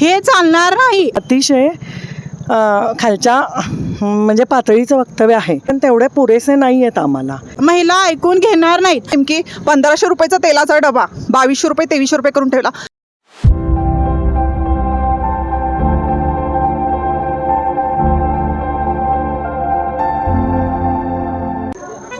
हे चालणार नाही. अतिशय खालच्या म्हणजे पातळीचं वक्तव्य आहे. पण तेवढे पुरेसे नाही आहेत आम्हाला. महिला ऐकून घेणार नाहीत. नेमकी पंधराशे रुपयाचा तेलाचा डबा बावीसशे रुपये तेवीसशे रुपये करून ठेवला.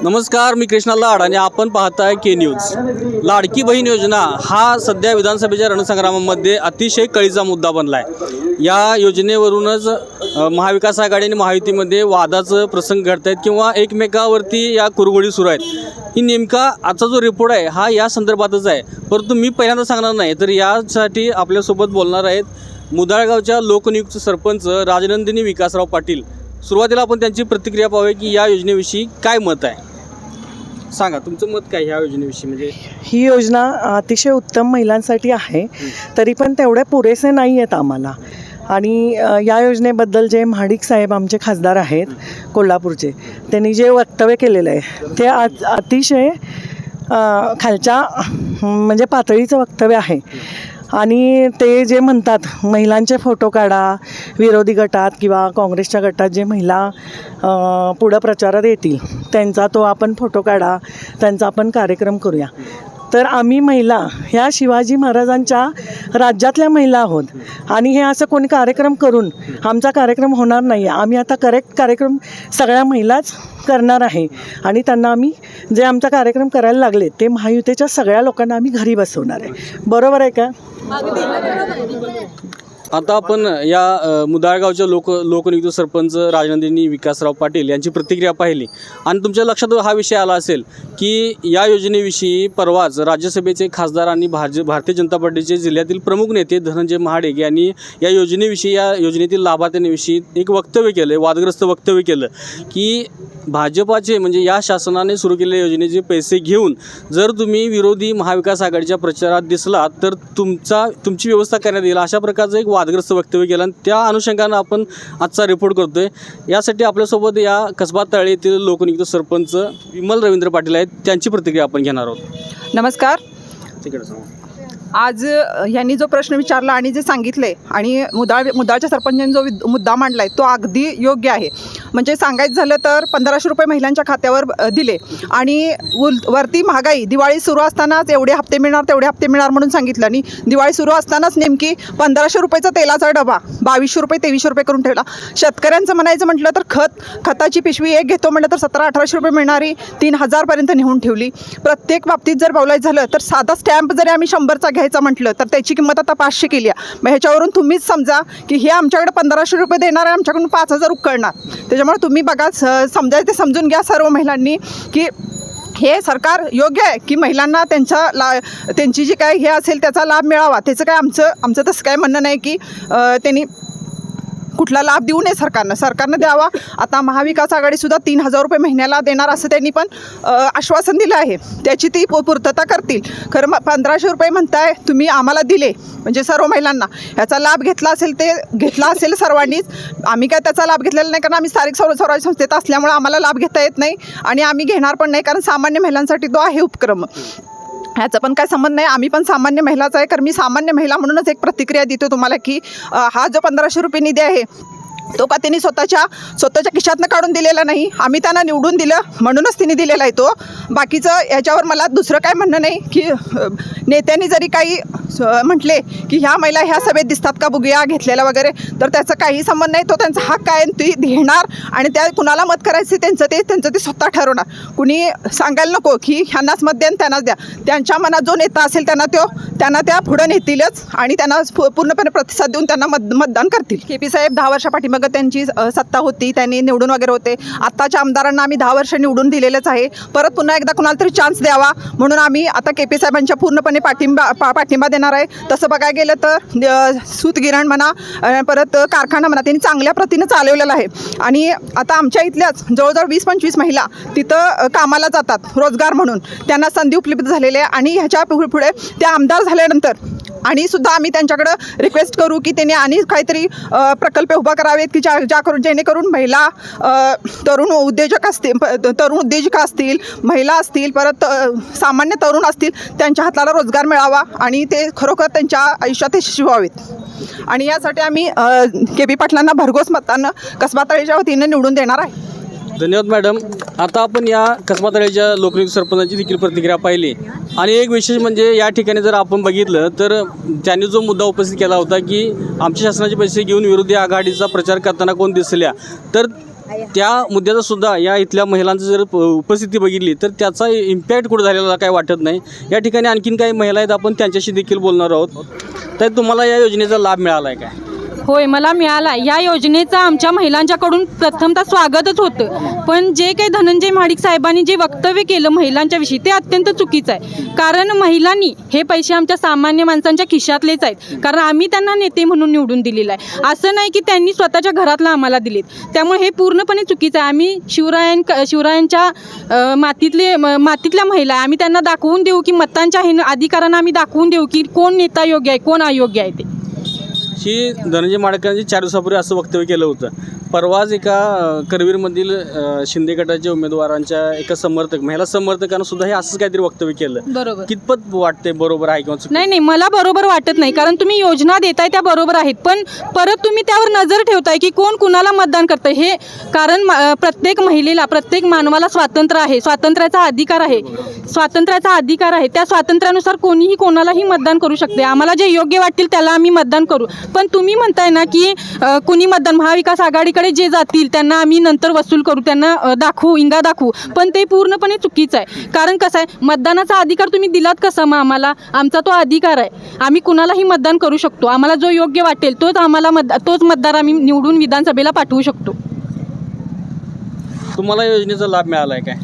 नमस्कार मी कृष्णा लाड आणि आपण पाहताय के न्यूज लाडकी बहीण योजना हा सध्या विधानसभेच्या रणसंग्रामामध्ये अतिशय कळीचा मुद्दा बनला आहे या योजनेवरूनच महाविकास आघाडी आणि महायुतीमध्ये वादाचं प्रसंग घडत आहेत किंवा एकमेकावरती या कुरघोडी सुरू आहेत. ही नेमका आजचा जो रिपोर्ट आहे हा या संदर्भातच आहे. परंतु मी पहिल्यांदा सांगणार नाही तर यासाठी आपल्यासोबत बोलणार आहेत मुदाळगावच्या लोकनियुक्त सरपंच राजनंदिनी विकासराव पाटील. सुरुवातीला आपण त्यांची प्रतिक्रिया पाहूया की या योजनेविषयी काय मत आहे. सांगा तुमचं मत काय ह्या योजनेविषयी? म्हणजे ही योजना अतिशय उत्तम महिलांसाठी आहे तरी पण तेवढे पुरेसे नाही आहेत आम्हाला. आणि या योजनेबद्दल जे महाडिक साहेब आमचे खासदार आहेत कोल्हापूरचे त्यांनी जे वक्तव्य केलेलं आहे ते अतिशय खालच्या म्हणजे पातळीचं वक्तव्य आहे. आणि ते जे म्हणतात महिलांचे फोटो काढा विरोधी गटात किंवा काँग्रेसच्या गटात जे महिला पुढं प्रचारात येतील त्यांचा तो आपण फोटो काढा त्यांचा आपण कार्यक्रम करूया. तर आम्ही महिला ह्या शिवाजी महाराजांच्या राज्यातल्या महिला आहोत. आणि हे असं कोणी कार्यक्रम करून आमचा कार्यक्रम होणार नाही आहे आम्ही आता करेक्ट कार्यक्रम सगळ्या महिलाच करणार आहे. आणि त्यांना आम्ही जे आमचा कार्यक्रम करायला लागले ते महायुतीच्या सगळ्या लोकांना आम्ही घरी बसवणार आहे. बरोबर आहे का? 아 근데 이거 하나 어디 아, आता आपण या मुदाळगावच्या लोक लोकनियुक्त सरपंच राजनंदिनी विकासराव पाटील यांची प्रतिक्रिया पाहिली. आणि तुमच्या लक्षात हा विषय आला असेल की या योजनेविषयी परवाच राज्यसभेचे खासदार आणि भाज भारतीय जनता पार्टीचे जिल्ह्यातील प्रमुख नेते धनंजय महाडेक यांनी या योजनेविषयी या योजनेतील लाभार्थ्यांविषयी एक वक्तव्य केलं वादग्रस्त वक्तव्य केलं की भाजपाचे म्हणजे या शासनाने सुरू केलेल्या योजनेचे पैसे घेऊन जर तुम्ही विरोधी महाविकास आघाडीच्या प्रचारात दिसलात तर तुमचा तुमची व्यवस्था करण्यात येईल अशा प्रकारचं एक वादग्रस्त वक्तव्य केलं आणि त्या अनुषंगानं आपण आजचा रिपोर्ट करतोय. यासाठी आपल्यासोबत या कसबा तळे येथील लोकनियुक्त सरपंच विमल रवींद्र पाटील आहेत. त्यांची प्रतिक्रिया आपण घेणार आहोत. नमस्कार. तिकडे सांगा. आज यांनी जो प्रश्न विचारला आणि जे सांगितले आणि मुदाळ मुदाळच्या सरपंचांनी जो मुद्दा मांडला आहे तो अगदी योग्य आहे. म्हणजे सांगायचं झालं तर पंधराशे रुपये महिलांच्या खात्यावर दिले. आणि उल वरती महागाई दिवाळी सुरू असतानाच एवढे हप्ते मिळणार तेवढे हप्ते मिळणार म्हणून सांगितलं. आणि दिवाळी सुरू असतानाच नेमकी पंधराशे रुपयाचा तेलाचा डबा बावीसशे रुपये तेवीसशे रुपये करून ठेवला. शेतकऱ्यांचं म्हणायचं म्हटलं तर खत खताची पिशवी एक घेतो म्हटलं तर सतरा अठराशे रुपये मिळणारी तीन हजारपर्यंत नेऊन ठेवली. प्रत्येक बाबतीत जर बोलायचं झालं तर साधा स्टॅम्प जरी आम्ही शंभरचा घ्यायचा म्हटलं तर त्याची किंमत आता पाचशे केली आहे. मग ह्याच्यावरून तुम्हीच समजा की हे आमच्याकडे पंधराशे रुपये देणार आहे आमच्याकडून पाच हजार उकळणार. त्याच्यामुळे तुम्ही बघा स ते समजून घ्या सर्व महिलांनी की हे सरकार योग्य आहे की महिलांना त्यांच्या ला त्यांची जी काय हे असेल त्याचा लाभ मिळावा. त्याचं काय आमचं आमचं तसं काय म्हणणं नाही की त्यांनी कुठला लाभ देऊ नये सरकारनं. सरकारनं द्यावा. आता महाविकास आघाडीसुद्धा तीन हजार रुपये महिन्याला देणार असं त्यांनी पण आश्वासन दिलं आहे. त्याची ती पूर्तता करतील. खरं मग पंधराशे रुपये म्हणताय तुम्ही आम्हाला दिले म्हणजे सर्व महिलांना. याचा लाभ घेतला असेल ते घेतला असेल सर्वांनीच. आम्ही काय त्याचा लाभ घेतलेला नाही कारण आम्ही स्थानिक सर्व स्वराज्य संस्थेत असल्यामुळे आम्हाला लाभ घेता येत नाही आणि आम्ही घेणार पण नाही कारण सामान्य महिलांसाठी तो आहे उपक्रम. ह्याचा पण काय संबंध नाही. आम्ही पण सामान्य महिलाच आहे. कारण मी सामान्य महिला म्हणूनच एक प्रतिक्रिया देतो तुम्हाला की हा जो पंधराशे रुपये निधी आहे तो का त्यांनी स्वतःच्या स्वतःच्या खिशातनं काढून दिलेला नाही? आम्ही त्यांना निवडून दिलं म्हणूनच तिने दिलेला आहे तो. बाकीचं याच्यावर मला दुसरं काय म्हणणं नाही की नेत्यांनी जरी काही म्हटले की ह्या महिला ह्या सभेत दिसतात का बघूया घेतलेला वगैरे तर त्याचा काही संबंध नाही. तो त्यांचा हक्क आहे ती घेणार आणि त्या कुणाला मत करायचं त्यांचं ते त्यांचं ते स्वतः ठरवणार. कुणी सांगायला नको की ह्यांनाच मत द्या त्यांनाच द्या. त्यांच्या मनात जो नेता असेल त्यांना तो त्यांना त्या पुढं नेतीलच आणि त्यांना पूर्णपणे प्रतिसाद देऊन त्यांना मत मतदान करतील. के पी साहेब दहा वर्षापाठीमागं त्यांची सत्ता होती त्यांनी निवडून वगैरे होते. आत्ताच्या आमदारांना आम्ही दहा वर्ष निवडून दिलेलंच आहे. परत पुन्हा एकदा कुणाला तरी चान्स द्यावा. म्हणून आम्ही आता के पी साहेबांच्या पूर्णपणे पाठिंबा पा पाठिंबा देणार आहे. तसं बघायला गेलं तर सूतगिरण म्हणा परत कारखाना म्हणा त्यांनी चांगल्या प्रतीनं चालवलेलं आहे. आणि आता आमच्या इथल्याच जवळजवळ वीस पंचवीस महिला तिथं कामाला जातात रोजगार म्हणून. त्यांना संधी उपलब्ध झालेली आहे. आणि ह्याच्या पुढे त्या आमदार झाल्यानंतर आणि सुद्धा आम्ही त्यांच्याकडं रिक्वेस्ट करू की त्यांनी आणि काहीतरी प्रकल्प उभा करावेत की ज्या ज्या करून जेणेकरून महिला तरुण उद्योजक असतील प- तरुण उद्योजिका असतील महिला असतील परत सामान्य तरुण असतील त्यांच्या हाताला रोजगार मिळावा आणि ते खरोखर त्यांच्या आयुष्यात यशस्वी व्हावेत. आणि यासाठी आम्ही के बी पाटलांना भरघोस मतानं कसबातळीच्या वतीनं निवडून देणार आहे. धन्यवाद मॅडम आता आपण या कसबा तळ्याच्या लोकनियुक्त सरपंचाची देखील प्रतिक्रिया पाहिली. आणि एक विशेष म्हणजे या ठिकाणी जर आपण बघितलं तर त्यांनी जो मुद्दा उपस्थित केला होता की आमच्या शासनाचे पैसे घेऊन विरोधी आघाडीचा प्रचार करताना कोण दिसल्या तर त्या मुद्द्याचा सुद्धा या इथल्या महिलांचं जर प- उपस्थिती बघितली तर त्याचा इम्पॅक्ट कुठं झालेला काय वाटत नाही. या ठिकाणी आणखीन काही महिला आहेत आपण त्यांच्याशी देखील बोलणार आहोत. तर तुम्हाला या योजनेचा लाभ मिळाला आहे काय होय मला मिळाला. या योजनेचा आमच्या महिलांच्याकडून प्रथमतः स्वागतच होतं. पण जे काही धनंजय महाडिक साहेबांनी जे वक्तव्य केलं महिलांच्या विषयी ते अत्यंत चुकीचं आहे. कारण महिलांनी हे पैसे आमच्या सामान्य माणसांच्या खिशातलेच आहेत. कारण आम्ही त्यांना नेते म्हणून निवडून दिलेलं आहे. असं नाही की त्यांनी स्वतःच्या घरातला आम्हाला दिलेत. त्यामुळे हे पूर्णपणे चुकीचं आहे. आम्ही शिवरायां शिवरायांच्या मातीतले मातीतल्या महिला आहे. आम्ही त्यांना दाखवून देऊ की मतांच्या हे अधिकारांना आम्ही दाखवून देऊ की कोण नेता योग्य आहे कोण अयोग्य आहे ते. ही धनंजय माडकरांची चार दिवसापूर्वी असं वक्तव्य केलं होतं. परवाच एका करवीरमधील शिंदे गटाच्या उमेदवारांच्या एका समर्थक महिला समर्थकानं सुद्धा हे असंच काहीतरी वक्तव्य केलं. बरोबर. कितपत वाटते बरोबर आहे किंवा चुकीचं? नाही नाही मला बरोबर वाटत नाही. कारण तुम्ही योजना देताय त्या बरोबर आहेत. पण परत तुम्ही त्यावर नजर ठेवताय की कोण कुणाला मतदान करतंय. हे कारण म- अं, प्रत्येक महिलेला प्रत्येक मानवाला स्वातंत्र्य आहे. स्वातंत्र्याचा अधिकार आहे. स्वातंत्र्याचा अधिकार आहे. त्या स्वातंत्र्यानुसार कोणीही कोणालाही मतदान करू शकते. आम्हाला जे योग्य वाटतील त्याला आम्ही मतदान करू. पण तुम्ही म्हणताय ना की अं, कुणी मतदान महाविकास आघाडीकडे जे जातील त्यांना आम्ही नंतर वसूल करू त्यांना दाखवू इंगा दाखवू. पण ते पूर्णपणे चुकीचं आहे. कारण कसं आहे मतदानाचा अधिकार तुम्ही दिलात कसं मग आम्हाला? आमचा तो अधिकार आहे. आम्ही कुणालाही मतदान करू शकतो. आम्हाला जो योग्य वाटेल तोच आम्हाला मत तोच मतदार आम्ही निवडून विधानसभेला पाठवू शकतो. तुम्हाला योजनेचा लाभ मिळाला आहे काय?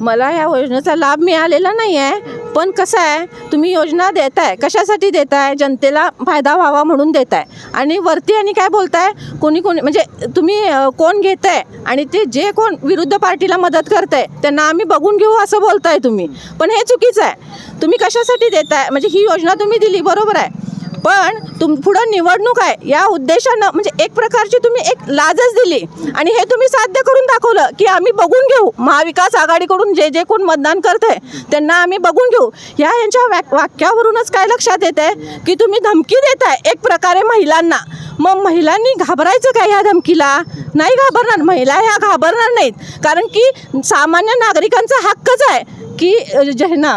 मला या योजनेचा लाभ मिळालेला नाही आहे पण कसं आहे तुम्ही योजना देताय कशासाठी देताय जनतेला फायदा व्हावा म्हणून देताय. आणि वरती आणि काय बोलताय कोणी कोणी म्हणजे तुम्ही कोण घेत आहे आणि ते जे कोण विरुद्ध पार्टीला मदत करत आहे त्यांना आम्ही बघून घेऊ असं बोलताय तुम्ही. पण हे चुकीचं आहे. तुम्ही कशासाठी देताय म्हणजे ही योजना तुम्ही दिली बरोबर आहे. पण तुम पुढं निवडणूक आहे. या उद्देशानं म्हणजे एक प्रकारची तुम्ही एक लाजच दिली. आणि हे तुम्ही साध्य करून दाखवलं की आम्ही बघून घेऊ. महाविकास आघाडीकडून जे जे कोण मतदान करते त्यांना आम्ही बघून घेऊ. ह्या यांच्या वाक वाक्यावरूनच काय लक्षात येते की तुम्ही धमकी देताय एक प्रकारे महिलांना. मग महिलांनी घाबरायचं काय ह्या धमकीला? नाही घाबरणार. महिला ह्या घाबरणार नाहीत. कारण की सामान्य नागरिकांचा हक्कच आहे की जे ना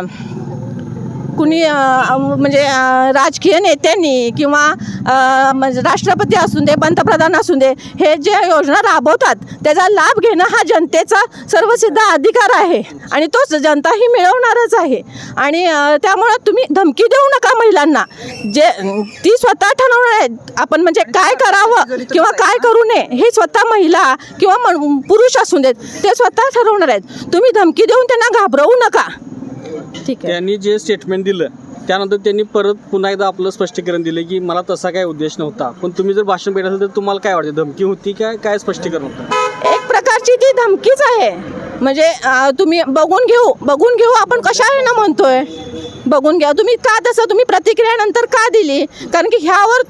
कुणी म्हणजे राजकीय नेत्यांनी किंवा म्हणजे राष्ट्रपती असून दे पंतप्रधान असून दे हे जे योजना राबवतात त्याचा लाभ घेणं हा जनतेचा सर्वसिद्ध अधिकार आहे. आणि तोच जनता ही मिळवणारच आहे. आणि त्यामुळं तुम्ही धमकी देऊ नका महिलांना. जे ती स्वतः ठरवणार आहेत. आपण म्हणजे काय करावं किंवा काय करू नये हे स्वतः महिला किंवा पुरुष असून देत ते स्वतः ठरवणार आहेत. तुम्ही धमकी देऊन त्यांना घाबरवू नका. ठीक आहे. त्यांनी जे स्टेटमेंट दिलं त्यानंतर त्यांनी परत पुन्हा एकदा आपलं स्पष्टीकरण दिलं की मला तसा काय उद्देश नव्हता. पण तुम्ही जर भाषण भेटत असेल तर तुम्हाला काय वाटतं? धमकी होती काय? काय स्पष्टीकरण होतं? एक प्रकारची ती धमकीच आहे. म्हणजे तुम्ही बघून घेऊ बघून घेऊ आपण कशा आहे ना म्हणतोय. बघून घ्या. तुम्ही का तसं तुम्ही प्रतिक्रियानंतर का दिली? कारण की ह्यावर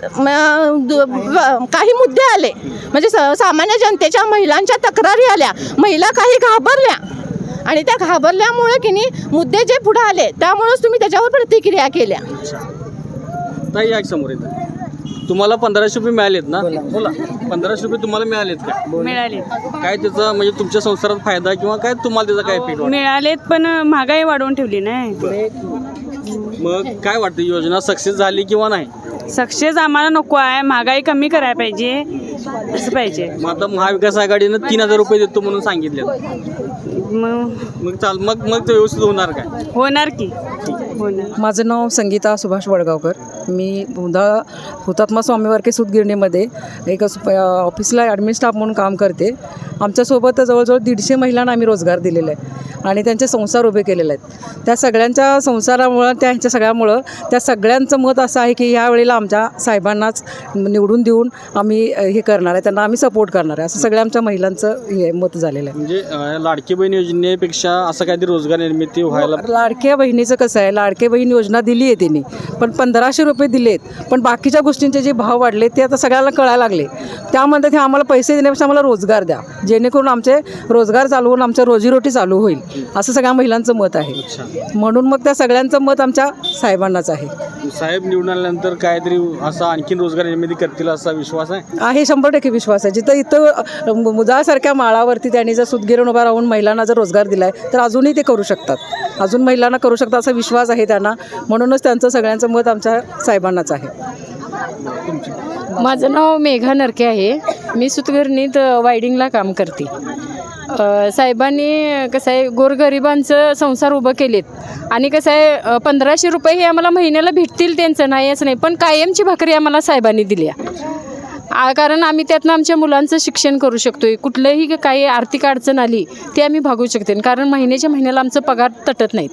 काही मुद्दे आले. म्हणजे सामान्य जनतेच्या महिलांच्या तक्रारी आल्या. महिला काही घाबरल्या. आणि त्या घाबरल्यामुळे की नाही मुद्दे जे पुढे आले त्यामुळेच तुम्ही त्याच्यावर प्रतिक्रिया केल्या. ताई या समोर येतं. तुम्हाला पंधराशे रुपये मिळालेत ना? बोला. पंधराशे रुपये तुम्हाला मिळालेत का? मिळाले काय त्याचा म्हणजे तुमच्या संसारात फायदा किंवा काय तुम्हाला त्याचा काय वाटतो? मिळालेत पण महागाई वाढवून ठेवली नाही. मग काय वाटतं? योजना सक्सेस झाली किंवा नाही? सक्सेस आम्हाला नको आहे. महागाई कमी करायला पाहिजे. असं पाहिजे. मग आता महाविकास आघाडीनं तीन हजार रुपये देतो म्हणून सांगितले. मग मग चाल मग मग ते व्यवस्थित होणार काय? होणार की. होणार माझं नाव संगीता सुभाष वडगावकर. मी उदा हुतात्मा स्वामी वारके सूतगिरणीमध्ये एक ऑफिसला ॲडमिन स्टाफ म्हणून काम करते. आमच्यासोबत जवळजवळ दीडशे महिलांना आम्ही रोजगार दिलेला आहे आणि त्यांचे संसार उभे केलेले आहेत. त्या सगळ्यांच्या संसारामुळं त्या ह्यांच्या सगळ्यामुळं त्या सगळ्यांचं मत असं आहे की ह्या वेळेला आमच्या साहेबांनाच निवडून देऊन आम्ही हे करणार आहे. त्यांना आम्ही सपोर्ट करणार आहे. असं सगळ्या आमच्या महिलांचं हे मत झालेलं आहे. म्हणजे लाडकी बहीण योजनेपेक्षा असं काहीतरी रोजगार निर्मिती व्हायला लाडक्या बहिणीचं कसं आहे? लाडक्या बहीण योजना दिली आहे त्यांनी पण पंधराशे रुपये दिलेत. पण बाकीच्या गोष्टींचे जे भाव वाढले ते आता सगळ्याला कळायला लागले. त्यामध्ये ते आम्हाला पैसे देण्यापेक्षा आम्हाला रोजगार द्या. जेणेकरून आमचे रोजगार चालू होऊन आमचं रोजीरोटी चालू होईल. असं सगळ्या महिलांचं मत आहे. म्हणून मग त्या सगळ्यांचं मत आमच्या साहेबांनाच आहे. साहेब निवडून आल्यानंतर काहीतरी असा आणखीन रोजगार निर्मिती करतील असा विश्वास आहे? आहे शंभर टक्के विश्वास आहे. जिथं इथं अ, मुदासारख्या माळावरती त्यांनी जर सुदगिरून उभा राहून महिलांना जर रोजगार दिला आहे तर अजूनही ते करू शकतात. अजून महिलांना करू शकतात असा विश्वास आहे. त्यांना. म्हणूनच त्यांचं सगळ्यांचं मत आमच्या साहेबांनाच आहे. माझं नाव मेघा नरके आहे. मी सुतगिरणीत वायडिंगला काम करते. साहेबांनी कसं आहे गोरगरिबांचं संसार उभं केलेत. आणि कसं आहे पंधराशे रुपये हे आम्हाला महिन्याला भेटतील त्यांचं नाही असं नाही. पण कायमची भाकरी आम्हाला साहेबांनी दिली आहे. आ कारण आम्ही त्यातनं आमच्या मुलांचं शिक्षण करू शकतो आहे कुठलंही काही आर्थिक अडचण आली ते आम्ही भागू शकते. कारण महिन्याच्या महिन्याला आमचं पगार तटत नाहीत.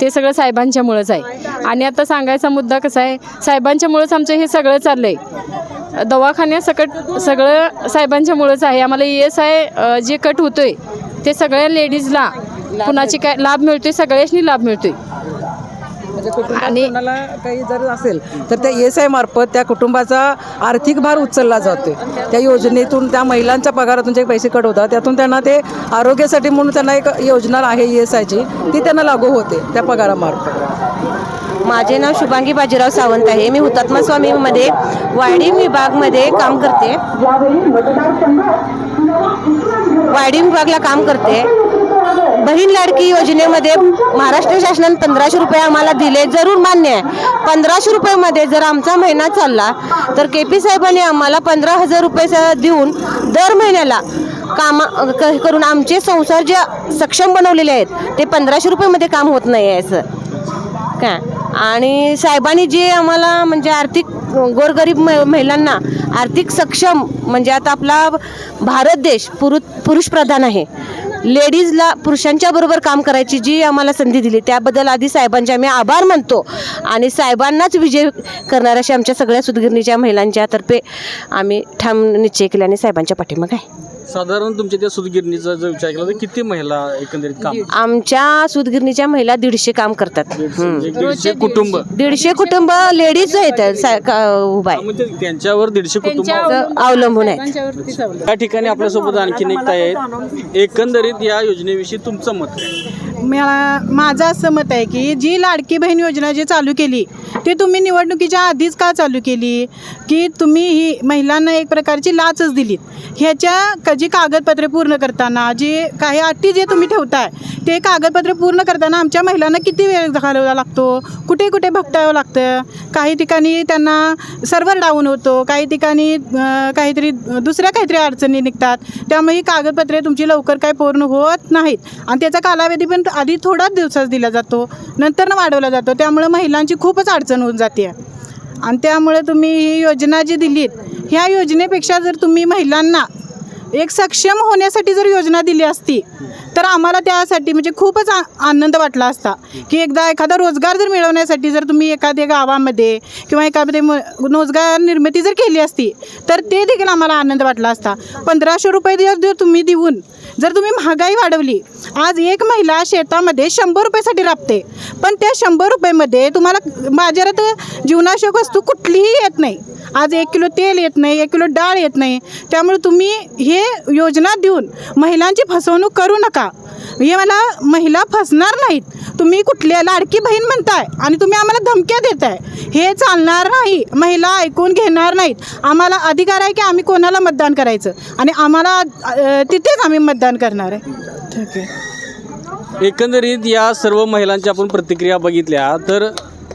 ते सगळं साहेबांच्यामुळंच आहे. आणि आता सांगायचा मुद्दा कसा आहे साहेबांच्यामुळंच आमचं हे सगळं चाललं आहे दवाखान्यासकट सगळं साहेबांच्यामुळंच आहे. आम्हाला ई एस आय जे कट होतोय ते सगळ्या लेडीजला कुणाची काय लाभ मिळतोय सगळ्यांनी लाभ मिळतोय. म्हणजे कुटुंबात कोणाला काही जर असेल तर त्या एस आय मार्फत त्या कुटुंबाचा आर्थिक भार उचलला जातोय. त्या योजनेतून त्या महिलांच्या पगारातून जे पैसे कट होतात त्यातून त्यांना ते आरोग्यासाठी म्हणून त्यांना एक योजना आहे ई एस आयची ती त्यांना लागू होते त्या पगारामार्फत. माझे नाव शुभांगी बाजीराव सावंत आहे. मी हुतात्मा स्वामीमध्ये वायडिंग विभागमध्ये काम करते. वायडिंग विभागला काम करते. बहीण लाडकी योजनेमध्ये महाराष्ट्र शासनाने पंधराशे रुपये आम्हाला दिले जरूर मान्य आहे. पंधराशे रुपयामध्ये जर आमचा महिना चालला तर के पी साहेबांनी आम्हाला पंधरा हजार रुपये देऊन दर महिन्याला कामा क- करून आमचे संसार जे सक्षम बनवलेले आहेत ते पंधराशे रुपयामध्ये काम होत नाही आहे असं. काय आणि साहेबांनी जे आम्हाला म्हणजे आर्थिक गोरगरीब महिलांना आर्थिक सक्षम म्हणजे आता आपला भारत देश पुरु पुरुष प्रधान आहे लेडीजला पुरुषांच्या बरोबर काम करायची जी आम्हाला संधी दिली त्याबद्दल आधी साहेबांचे आम्ही आभार मानतो. आणि साहेबांनाच विजय करणार अशा आमच्या सगळ्या सुदगिरणीच्या महिलांच्या तर्फे आम्ही ठाम निश्चय केल्याने साहेबांच्या पाठीमागे आहे. साधारण तुमच्या त्या सुतगिरणीचा जर विचार केला तर किती महिला एकंदरीत काम आमच्या सुदगिरणीच्या महिला दीडशे काम करतात. हम्म. म्हणजे दीडशे कुटुंब. दीडशे कुटुंब लेडीज आहेत सा- का- उभा आहे. म्हणजे त्यांच्यावर दीडशे कुटुंब अवलंबून आहेत. या ठिकाणी आपल्यासोबत आणखीन एक ताई आहेत. एकंदरीत या योजनेविषयी तुमचं मत काय? मला माझं असं मत आहे की जी लाडकी बहीण योजना जी चालू केली ती तुम्ही निवडणुकीच्या आधीच का चालू केली? की तुम्ही ही महिलांना एक प्रकारची लाचच दिलीत. ह्याच्या क जी कागदपत्रे पूर्ण करताना जी काही अटी जे तुम्ही ठेवताय ते कागदपत्रे पूर्ण करताना आमच्या महिलांना किती वेळ घालवावा लागतो? कुठे कुठे भटकावं लागतं? काही ठिकाणी त्यांना सर्व्हर डाऊन होतो काही ठिकाणी काहीतरी दुसऱ्या काहीतरी अडचणी निघतात. त्यामुळे ही कागदपत्रे तुमची लवकर काय पूर्ण होत नाहीत. आणि त्याचा कालावधी पण आधी थोडाच दिवसाच दिला जातो नंतर वाढवला जातो. त्यामुळे महिलांची खूपच अडचण होऊन जाते. आणि त्यामुळे तुम्ही ही योजना जी दिलीत ह्या योजनेपेक्षा जर तुम्ही महिलांना एक सक्षम होण्यासाठी जर योजना दिली असती तर आम्हाला त्यासाठी म्हणजे खूपच आ आनंद वाटला असता. की एकदा एखादा रोजगार जर मिळवण्यासाठी जर तुम्ही एखाद्या गावामध्ये किंवा एखाद्या म- रोजगार निर्मिती जर केली असती तर ते देखील आम्हाला आनंद वाटला असता. पंधराशे रुपये जर तुम्ही देऊन जर तुम्ही महागाई वाढवली आज एक महिला शेतामध्ये शंभर रुपयासाठी राबते. पण त्या शंभर रुपयेमध्ये तुम्हाला बाजारात जीवनावश्यक वस्तू कुठलीही येत नाही. आज एक किलो तेल येत नाही एक किलो डाळ येत नाही. त्यामुळे तुम्ही हे योजना देऊन महिलांची फसवणूक करू नका. हे मला महिला फसणार नाहीत. तुम्ही कुठल्या लाडकी बहीण म्हणताय आणि तुम्ही आम्हाला धमक्या देताय. हे चालणार नाही. महिला ऐकून घेणार नाहीत. आम्हाला अधिकार आहे की आम्ही कोणाला मतदान करायचं? आणि आम्हाला तिथेच आम्ही मतदान करणार आहे. ठीक आहे. एकंदरीत या सर्व महिलांच्या आपण प्रतिक्रिया बघितल्या तर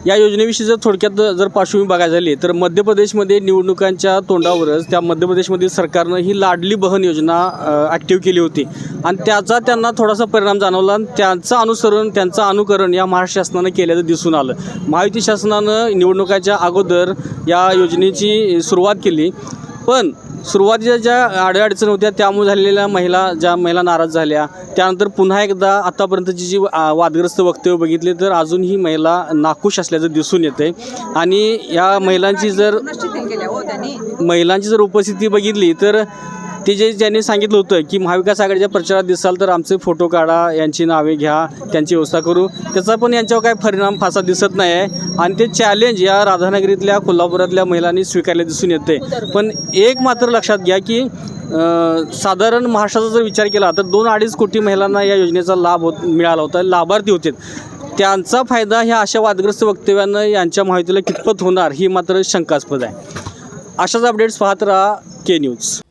या योजनेविषयी जर थोडक्यात जर पार्श्वभूमी बघायला झाली तर मध्य प्रदेशमध्ये निवडणुकांच्या तोंडावरच त्या मध्य प्रदेशमधील सरकारनं ही लाडली बहन योजना ॲक्टिव्ह केली होती. आणि त्याचा त्यांना थोडासा परिणाम जाणवला आणि त्यांचं अनुसरण त्यांचं अनुकरण या महाराष्ट्र शासनानं केल्याचं दिसून आलं. महायुती शासनानं निवडणुकाच्या अगोदर या योजनेची सुरुवात केली. पण सुरुवातीच्या ज्या अडचणी होत्या त्यामुळे झालेल्या महिला ज्या महिला नाराज झाल्या त्यानंतर पुन्हा एकदा आतापर्यंतची जी वादग्रस्त वक्तव्य बघितली तर अजूनही महिला नाखुश असल्याचं दिसून येते आणि या महिलांची जर महिलांची जर उपस्थिती बघितली तर ते जे ज्यांनी सांगितलं होतं की महाविकास आघाडीच्या प्रचारात दिसाल तर आमचे फोटो काढा यांची नावे घ्या त्यांची व्यवस्था करू. त्याचा पण यांच्यावर काही परिणाम फासा दिसत नाही आहे. आणि ते चॅलेंज या राधानगरीतल्या कोल्हापुरातल्या महिलांनी स्वीकारले दिसून येते. पण एक मात्र लक्षात घ्या की साधारण महाराष्ट्राचा जर विचार केला तर दोन अडीच कोटी महिलांना या योजनेचा लाभ होत मिळाला होता लाभार्थी होते. त्यांचा फायदा ह्या अशा वादग्रस्त वक्तव्यानं यांच्या माहितीला कितपत होणार ही मात्र शंकास्पद आहे. अशाच अपडेट्स पाहत राहा के न्यूज